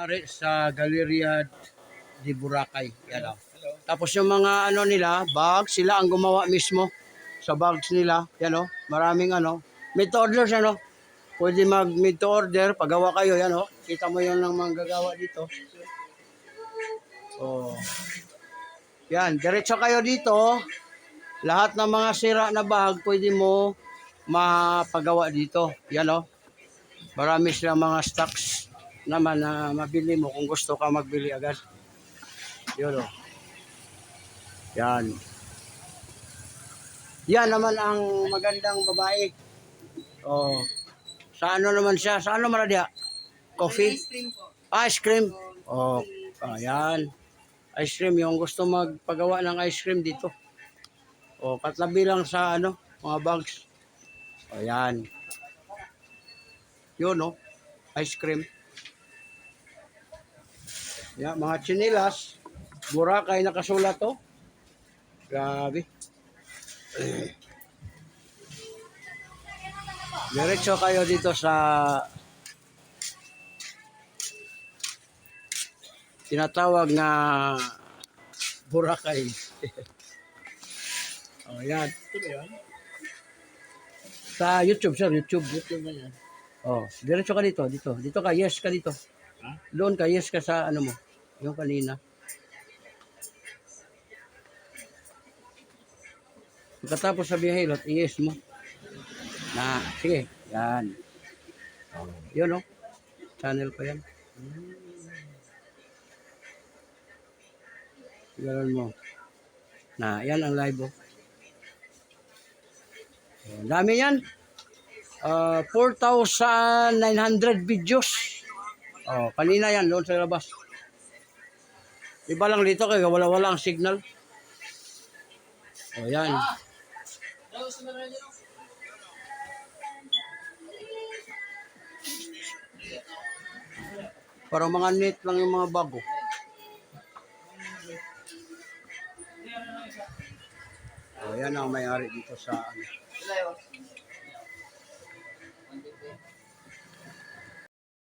Ari sa Galeria de Boracay. Yan o. Tapos yung mga ano nila, bags, sila ang gumawa mismo sa bags nila. Yan o. Maraming ano. Made to order siya no. Pwede mag made to order. Pagawa kayo. Yan o. Kita mo yun ng mga gagawa dito. Oh. Yan. Diretso kayo dito. Lahat ng mga sira na bag, pwede mo mapagawa dito. Yan o. Marami silang mga stocks naman na mabili mo kung gusto ka magbili agad. Yun o. Yan. Yan naman ang magandang babae. Oh. Sa ano naman siya? Sa ano man dia? Coffee? Ice cream po. Ice cream. Oh, ayan. Ice cream yung gusto magpagawa ng ice cream dito. Oh, katlabi lang sa ano, mga bags. Oh, ayan. Yun, no? Ice cream. Yan, mga chinilas. Boracay nakasulat to. Grabe. Diretso kayo dito sa tinatawag na Boracay. oh, yan. Sa YouTube, sir. YouTube. YouTube ba yan? Oh, diretso ka dito, dito. Dito ka, yes ka dito. Ha? Doon ka, yes ka sa ano mo. Yung kanina. Pagkatapos sa bihilot, i-yes mo. Na, sige, yan. Yun oh. Channel ko yan. Ganun mo. Na, yan ang live oh. Dami yan. Ah, 4,900 videos. Oh, kanina yan doon sa labas. Iba lang dito kaya wala-wala ang signal. Oh, yan. Parang mga net lang yung mga bago. Oh, yan ang may-ari dito sa ano.